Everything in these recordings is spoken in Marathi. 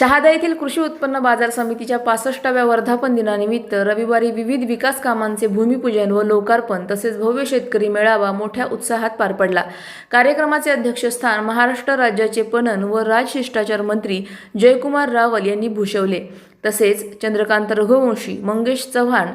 शहादा येथील कृषी उत्पन्न बाजार समितीच्या पासष्टाव्या वर्धापन दिनानिमित्त रविवारी विविध विकास कामांचे भूमिपूजन व लोकार्पण तसेच भव्य शेतकरी मेळावा मोठ्या उत्साहात पार पडला. कार्यक्रमाचे अध्यक्षस्थान महाराष्ट्र राज्याचे पणन व राजशिष्टाचार मंत्री जयकुमार रावल यांनी भूषवले. तसेच चंद्रकांत रघुवंशी मंगेश चव्हाण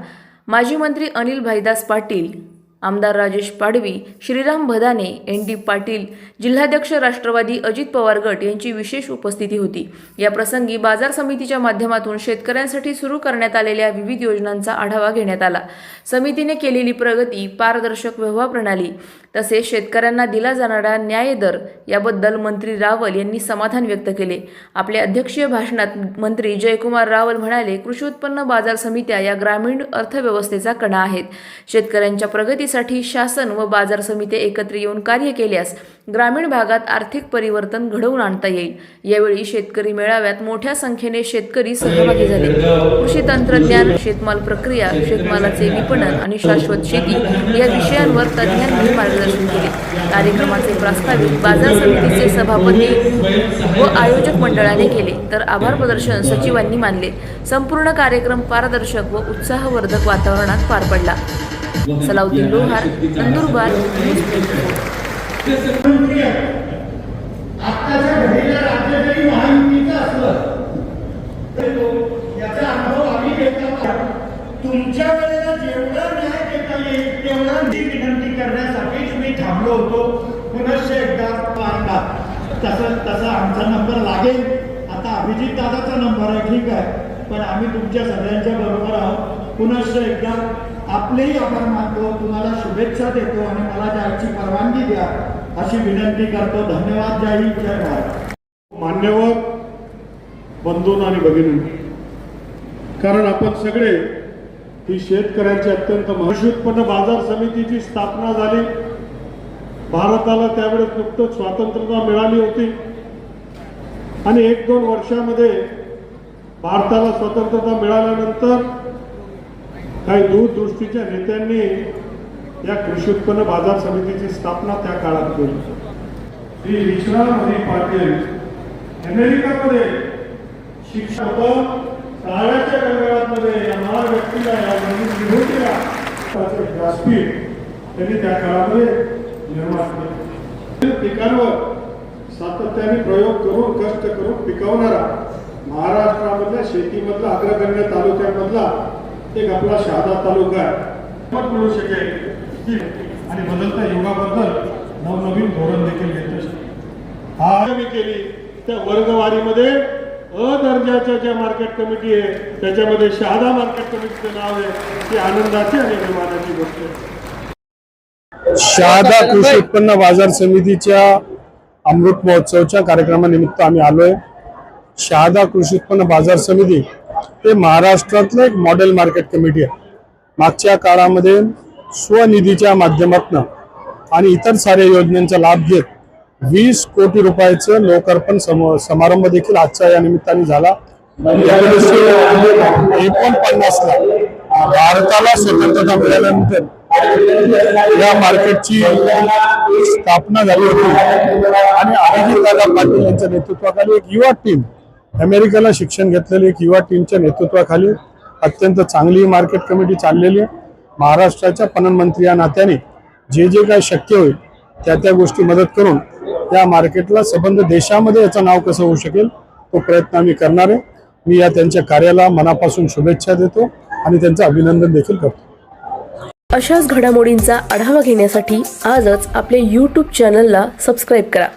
माजी मंत्री अनिल भाईदास पाटील आमदार राजेश पाडवी श्रीराम भदाने एन डी पाटील जिल्हाध्यक्ष राष्ट्रवादी अजित पवार गट यांची विशेष उपस्थिती होती. या प्रसंगी बाजार समितीच्या माध्यमातून शेतकऱ्यांसाठी सुरू करण्यात आलेल्या विविध योजनांचा आढावा घेण्यात आला. समितीने केलेली प्रगती पारदर्शक व्यवहार प्रणाली तसेच शेतकऱ्यांना दिला जाणारा न्याय दर याबद्दल मंत्री रावल यांनी समाधान व्यक्त केले. आपल्या अध्यक्षीय भाषणात मंत्री जयकुमार रावल म्हणाले कृषी उत्पन्न बाजार समित्या या ग्रामीण अर्थव्यवस्थेचा कणा आहेत. शेतकऱ्यांच्या प्रगतीसाठी शासन व बाजार समिती एकत्र येऊन कार्य केल्यास ग्रामीण भागात आर्थिक परिवर्तन घडवून आणता येईल. यावेळी शेतकरी मेळाव्यात मोठ्या संख्येने शेतकरी सहभागी झाले. कृषी तंत्रज्ञान शेतमाल प्रक्रिया शेतमालाचे विपणन आणि शाश्वत शेती या विषयांवर तज्ज्ञांनी मार्गदर्शन केले. कार्यक्रमाचे प्रास्ताविक बाजार समितीचे सभापती व आयोजक मंडळाने केले. तर आभार प्रदर्शन सचिवांनी मानले. संपूर्ण कार्यक्रम पारदर्शक व उत्साहवर्धक वातावरणात पार पडला. सलाउद्दीन लोहार नंदुरबार न्यूज 24. आत्ताच्या घडीला राज्य जरी महायुतीचं असलं तरी तो याचा अनुभव आम्ही घेतला तुमच्या वेळेला जेवढा न्याय देता येईल तेवढा विनंती करण्यासाठीच मी थांबलो होतो. पुनश्च एकदा आणला तसं तसा आमचा नंबर लागेल. आता अभिजित दादाचा नंबर आहे ठीक आहे. पण आम्ही तुमच्या सगळ्यांच्या बरोबर आहोत. पुनश्च एकदा आपलेही आभार मानतो तुम्हाला शुभेच्छा देतो आणि मला जायची परवानगी द्या अशी विनंती करतो. धन्यवाद जय हिंद जय भारत. मान्यवर हो, बंधून आणि भगिनी कारण आपण सगळे ही शेतकऱ्यांची अत्यंत महर्षी उत्पन्न बाजार समितीची स्थापना झाली. भारताला त्यावेळेस नुकतंच स्वातंत्र्यता मिळाली होती. आणि एक दोन वर्षामध्ये भारताला स्वतंत्रता मिळाल्यानंतर काही दूरदृष्टीच्या नेत्यांनी या कृषी उत्पन्न बाजार समितीची स्थापना त्या काळात केली. श्री विश्राम पाटील अमेरिकामध्ये शिक्षण काळाच्या शाळेच्या या महान व्यक्तीला या विभूतीला व्यासपीठ त्यांनी त्या काळामध्ये निर्माण केले. पिकांवर सातत्याने प्रयोग करून कष्ट करून पिकवणारा महाराष्ट्रामधल्या शेतीमधला अग्रगण्य तालुक्यामधला एक आपला शहादा तालुका पण मिळू शकेल ही आणि बदलत्या युगाबद्दल नवनवीन धोरण देखील घेत असते. हा मी केली त्या वर्गवारीमध्ये अ दर्जाच्या ज्या मार्केट कमिटी आहे त्याच्यामध्ये शहादा मार्केट कमिटीचं नाव आहे ती आनंदाची आणि अभिमानाची गोष्ट आहे. शहादा कृषी उत्पन्न बाजार समितीच्या अमृत महोत्सवच्या कार्यक्रमानिमित्त आम्ही आलोय. शहादा कृषी उत्पन्न बाजार समिती हे महाराष्ट्रातलं एक मॉडेल मार्केट कमिटी आहे. मागच्या काळामध्ये स्वनिधीच्या माध्यमातून आणि इतर साऱ्या योजनांचा लाभ घेत वीस कोटी रुपयाचं लोकार्पण समारंभ देखील आजच्या या निमित्ताने झाला. एकोणपन्नासला भारताला स्वतंत्रता मिळाल्यानंतर या मार्केटची स्थापना झाली होती. आणि अभिजितदादा पाटील यांच्या नेतृत्वाखाली एक युवा टीम अमेरिकेला शिक्षण घेतलेली एक युवा टीमच्या नेतृत्वाखाली अत्यंत चांगली मार्केट कमिटी चाललेली आहे. महाराष्ट्राच्या पणनमंत्री या नात्याने जे जे काय शक्य होईल त्या त्या गोष्टी मदत करून या मार्केटला संबंध देशामध्ये याचं नाव कसं होऊ शकेल तो प्रयत्न आम्ही करणार आहे. मी या त्यांच्या कार्याला मनापासून शुभेच्छा देतो आणि त्यांचं अभिनंदन देखील करतो. अशाच घडामोडींचा आढावा घेण्यासाठी आजच आपल्या यूट्यूब चॅनलला सबस्क्राईब करा.